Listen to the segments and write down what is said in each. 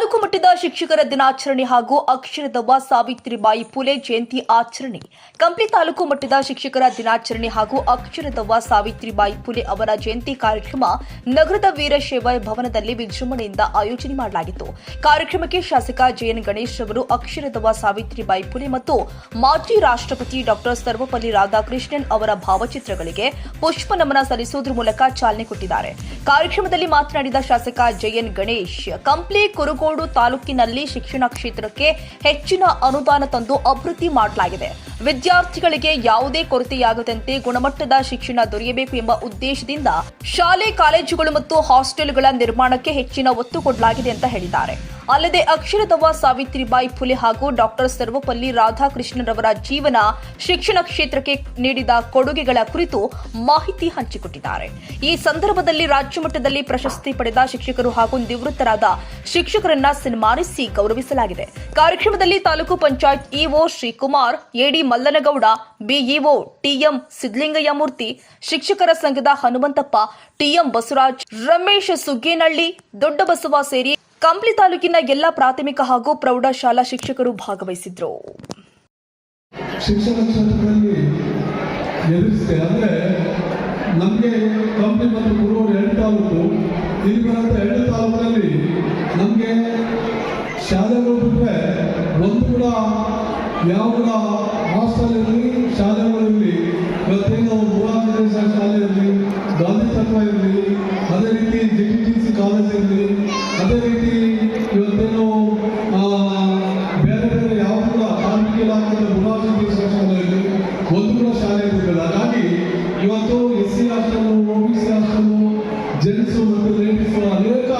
ತಾಲೂಕು ಮಟ್ಟದ ಶಿಕ್ಷಕರ ದಿನಾಚರಣೆ ಹಾಗೂ ಅಕ್ಷರದವ್ವ ಸಾವಿತ್ರಿಬಾಯಿ ಪುಲೆ ಜಯಂತಿ ಆಚರಣೆ. ಕಂಪ್ಲಿ ತಾಲೂಕು ಮಟ್ಟದ ಶಿಕ್ಷಕರ ದಿನಾಚರಣೆ ಹಾಗೂ ಅಕ್ಷರದವ್ವ ಸಾವಿತ್ರಿಬಾಯಿ ಪುಲೆ ಅವರ ಜಯಂತಿ ಕಾರ್ಯಕ್ರಮ ನಗರದ ವೀರಶೈವ ಭವನದಲ್ಲಿ ವಿಜೃಂಭಣೆಯಿಂದ ಆಯೋಜನೆ ಮಾಡಲಾಗಿತ್ತು. ಕಾರ್ಯಕ್ರಮಕ್ಕೆ ಶಾಸಕ ಜೆಎನ್ ಗಣೇಶ್ ಅವರು ಅಕ್ಷರದವ್ವ ಸಾವಿತ್ರಿಬಾಯಿ ಪುಲೆ ಮತ್ತು ಮಾಜಿ ರಾಷ್ಟ್ರಪತಿ ಡಾಕ್ಟರ್ ಸರ್ವಪಲ್ಲಿ ರಾಧಾಕೃಷ್ಣನ್ ಅವರ ಭಾವಚಿತ್ರಗಳಿಗೆ ಪುಷ್ಪ ನಮನ ಸಲ್ಲಿಸುವುದರ ಮೂಲಕ ಚಾಲನೆ ಕೊಟ್ಟಿದ್ದಾರೆ. ಕಾರ್ಯಕ್ರಮದಲ್ಲಿ ಮಾತನಾಡಿದ ಶಾಸಕ ಜೆಎನ್ ಗಣೇಶ್, ಕಂಪ್ಲಿ ಕುರುಗೋಡು ತಾಲೂಕಿನಲ್ಲಿ ಶಿಕ್ಷಣ ಕ್ಷೇತ್ರಕ್ಕೆ ಹೆಚ್ಚಿನ ಅನುದಾನ ತಂದು ಅಭಿವೃದ್ಧಿ ಮಾಡಲಾಗಿದೆ. ವಿದ್ಯಾರ್ಥಿಗಳಿಗೆ ಯಾವುದೇ ಕೊರತೆಯಾಗದಂತೆ ಗುಣಮಟ್ಟದ ಶಿಕ್ಷಣ ದೊರೆಯಬೇಕು ಎಂಬ ಉದ್ದೇಶದಿಂದ ಶಾಲೆ, ಕಾಲೇಜುಗಳು ಮತ್ತು ಹಾಸ್ಟೆಲ್ಗಳ ನಿರ್ಮಾಣಕ್ಕೆ ಹೆಚ್ಚಿನ ಒತ್ತು ಕೊಡಲಾಗಿದೆ ಅಂತ ಹೇಳಿದ್ದಾರೆ. ಅಲ್ಲದೆ ಅಕ್ಷರದವ ಸಾವಿತ್ರಿಬಾಯಿ ಫುಲೆ ಹಾಗೂ ಡಾಕ್ಟರ್ ಸರ್ವಪಲ್ಲಿ ರಾಧಾಕೃಷ್ಣರವರ ಜೀವನ ಶಿಕ್ಷಣ ಕ್ಷೇತ್ರಕ್ಕೆ ನೀಡಿದ ಕೊಡುಗೆಗಳ ಕುರಿತು ಮಾಹಿತಿ ಹಂಚಿಕೊಟ್ಟಿದ್ದಾರೆ. ಈ ಸಂದರ್ಭದಲ್ಲಿ ರಾಜ್ಯ ಮಟ್ಟದಲ್ಲಿ ಪ್ರಶಸ್ತಿ ಪಡೆದ ಶಿಕ್ಷಕರು ಹಾಗೂ ನಿವೃತ್ತರಾದ ಶಿಕ್ಷಕರನ್ನ ಸನ್ಮಾನಿಸಿ ಗೌರವಿಸಲಾಗಿದೆ. ಕಾರ್ಯಕ್ರಮದಲ್ಲಿ taluk panchayat EO Shrikumar, AD Mallanagouda, BEO TM Siddalingayya Murthy ಶಿಕ್ಷಕರ ಸಂಘದ ಹನುಮಂತಪ್ಪ, ಟಿಎಂ ಬಸವರಾಜ್, ರಮೇಶ್ ಸುಗ್ಗೇನಹಳ್ಳಿ ದೊಡ್ಡಬಸವ ಸೇರಿ ಕಂಪ್ಲಿ ತಾಲೂಕಿನ ಎಲ್ಲ ಪ್ರಾಥಮಿಕ ಹಾಗೂ ಪ್ರೌಢಶಾಲಾ ಶಿಕ್ಷಕರು ಭಾಗವಹಿಸಿದ್ರು. ಹಾಸ್ಟೆಲ್ ಇರಲಿ C hostel O B gents ಮತ್ತು ಲೇಡೀಸು ಅನೇಕ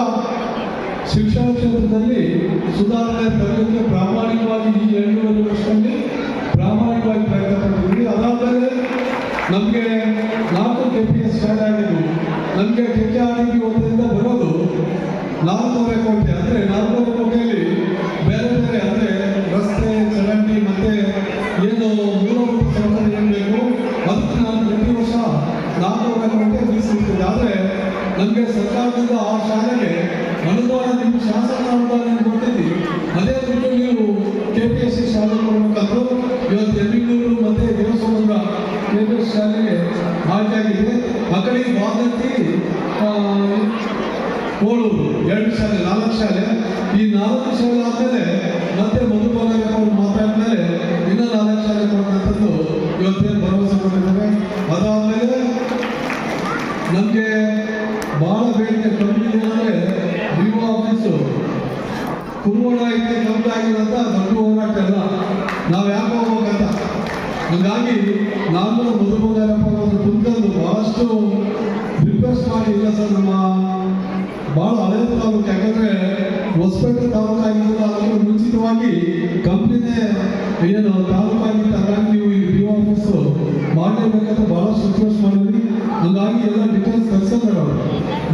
ಶಿಕ್ಷಣ ಕ್ಷೇತ್ರದಲ್ಲಿ ಸುಧಾರಣೆ ತರಲಿಕ್ಕೆ ಪ್ರಾಮಾಣಿಕವಾಗಿ ಈ ಎರಡೂವರೆ ವರ್ಷದಲ್ಲಿ ಪ್ರಾಮಾಣಿಕವಾಗಿ ಪ್ರಯತ್ನ ಪಡ್ತಿದ್ವಿ ಅದಾದಮೇಲೆ ನಮಗೆ ನಾಲ್ಕು ಕೆ ಪಿ ಎಸ್ ಶಾಲೆ ಆಗಿದ್ದು ನಮಗೆ ಕೆ ಕೆ ಆರ್ ಬರೋದು ನಾಲ್ಕೂವರೆ ಕೋಟಿ. ಅಂದರೆ ನಮಗೆ ಸರ್ಕಾರದಿಂದ ಆ ಶಾಲೆಗೆ ಅನುದಾನ ನಿಮ್ಮ ಶಾಸನ ಅನುದಾನ ಕೊಟ್ಟಿದ್ದೀವಿ ಅದೇ ದುಡ್ಡು ನೀವು ಕೆ ಪಿ ಎಸ್ ಸಿ ಶಾಲೆ ಕೊಡಬೇಕಾದ್ರು ಇವತ್ತು ಎಮ್ಮಿಗೂರು ಮತ್ತೆ ದೇವಸ್ಥಾನದ ಕೆ ಪಿ ಎಸ್ ಶಾಲೆಗೆ ಆಯ್ಕೆಯಾಗಿದೆ ಮಕ್ಕಳಿಗೆ ವಾದಂತಿ ಕೋಳೂರು ಎರಡು ಶಾಲೆ, ನಾಲ್ಕು ಶಾಲೆ. ಈ ನಾಲ್ಕು ಶಾಲೆ ಆದಮೇಲೆ ಮತ್ತೆ ಮಧುಪಾಲ ಅವರು ಮಾತಾಡಿದ್ಮೇಲೆ ಇನ್ನೂ ನಾಲ್ಕು ಶಾಲೆ ಕೊಡಬೇಕಂತದ್ದು ಇವತ್ತೇನು ಕುರುಗೋಣ ಐತೆ ಆಗಿರೋಂಥ ದೊಡ್ಡ ಹೋರಾಟ ಅಲ್ಲ. ನಾವು ಯಾಕೆ ಹೋಗ್ಬೇಕಂತ? ಹಂಗಾಗಿ ನಾನು ಮಧುಬಾಲಕ ಅವರು ಕುಂತಂದು ಬಹಳಷ್ಟು ರಿಕ್ವೆಸ್ಟ್ ಮಾಡಿ ಇಲ್ಲ ಸರ್ ನಮ್ಮ ಭಾಳ ಹಳೆಯ ತಾಲೂಕು. ಯಾಕಂದ್ರೆ ಹೊಸಪೇಟೆ ತಾಲೂಕು ಆಗಿದ್ದು ಅದಕ್ಕೆ ಮುಂಚಿತವಾಗಿ ಕಂಪ್ನಿನೇ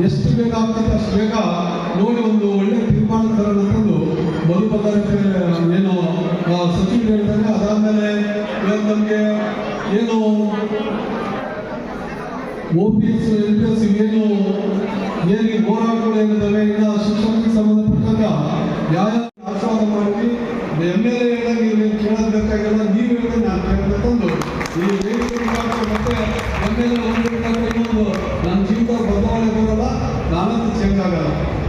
ಎಷ್ಟು ಬೇಗ ಆಗ್ತದೆ ಅಷ್ಟು ಬೇಗ ನೋಡಿ ಒಂದು ಒಳ್ಳೆ ತೀರ್ಮಾನ ಅಂತಂದು ಮಧು ಬಳ್ಳಾರಿ ಏನು ಸಚಿವ ಹೇಳ್ತಾರೆ ಅದಾದ್ಮೇಲೆ ಇವತ್ತು ನಮಗೆ ಏನು ಎಸ್ ಎಲ್ ಪಿ ಎಸ್ ಏನು ಏನು ಹೋರಾಟಗಳು ಏನಿದ್ದಾವೆ ಇಲ್ಲ ಶಿಕ್ಷಣಕ್ಕೆ ಸಂಬಂಧಪಟ್ಟಂಗ ಯಾವ ಆಶೀರ್ವಾದ ಮಾಡಿ ಎಂ ಎಲ್ ಎ ಹೇಳಿದಾಗ ನೀವು ಕೇಳೋದು ಬೇಕಾಗಿಲ್ಲ, ನೀವು ಹೇಳಿದ್ರೆ ನಾನು ಕೇಳಬೇಕಂದು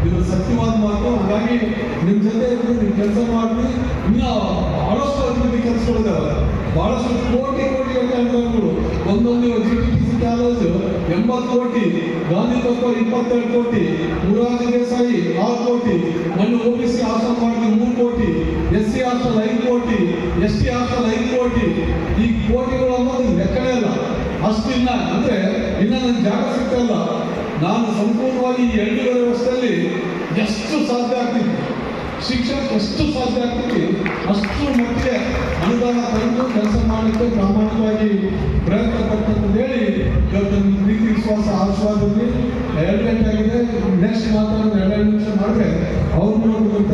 ಇದು ಸತ್ಯವಾದ ಮಾತು. ಹಾಗಾಗಿ ನಿಮ್ಮ ಜೊತೆ ಇದ್ದು ನೀವು ಕೆಲಸ ಮಾಡಿ ಇನ್ನೂ ಬಹಳಷ್ಟು ಅಭಿವೃದ್ಧಿ ಕೆಲಸಗಳಿದಾವೆ ಬಹಳಷ್ಟು ಕೋಟಿ ಕೋಟಿ ಅನುದಾನಗಳು ಒಂದೊಂದು G T P C college ಎಂಬತ್ತು ಕೋಟಿ, ಗಾಂಧಿ ತತ್ವ ಇಪ್ಪತ್ತೆರಡು ಕೋಟಿ ಮುರಾರ್ಜಿ ದೇಸಾಯಿ ಆರು ಕೋಟಿ, ಮಣ್ಣು ಒ ಬಿ ಸಿ ಹಾಸ್ಟೆಲ್ ಮಾಡಿದ್ರೆ ಮೂರು ಕೋಟಿ ಎಸ್ ಸಿ ಹಾಸ್ಟೆಲ್ ಐದು ಕೋಟಿ ಎಸ್ ಟಿ ಹಾಸ್ಟೆಲ್ ಐದು ಕೋಟಿ. ಈ ಕೋಟಿಗಳು ಅನ್ನೋದು ಲೆಕ್ಕನೇ ಇಲ್ಲ. ಅಷ್ಟಿಲ್ಲ ಅಂದ್ರೆ ಇನ್ನ ನನಗೆ ಜಾಗ ಸಿಗ್ತಾ ಇಲ್ಲ. ನಾನು ಸಂಪೂರ್ಣವಾಗಿ ಈ ಎರಡೂವರೆ ವರ್ಷದಲ್ಲಿ ಎಷ್ಟು ಸಾಧ್ಯ ಆಗ್ತಿತ್ತು ಶಿಕ್ಷಕ ಎಷ್ಟು ಸಾಧ್ಯ ಆಗ್ತೈತಿ ಅಷ್ಟು ಮಟ್ಟಿಗೆ ಅನುದಾನ ತಂದು ಕೆಲಸ ಮಾಡಲಿಕ್ಕೆ ಪ್ರಾಮಾಣಿಕವಾಗಿ ಪ್ರಯತ್ನ ಪಟ್ಟಂತ ಹೇಳಿ ಇವತ್ತು ಪ್ರೀತಿ, ವಿಶ್ವಾಸ, ಆಶೀರ್ವಾದದಲ್ಲಿ ಎರಡು ಗಂಟೆ ಆಗಿದೆ. ನೆಕ್ಸ್ಟ್ ಮಾತಾಡೋದು ಎರಡೆರಡು ನಿಮಿಷ ಮಾಡಿದ್ರೆ ಅವ್ರು ನೋಡ್ಬೇಕಂತ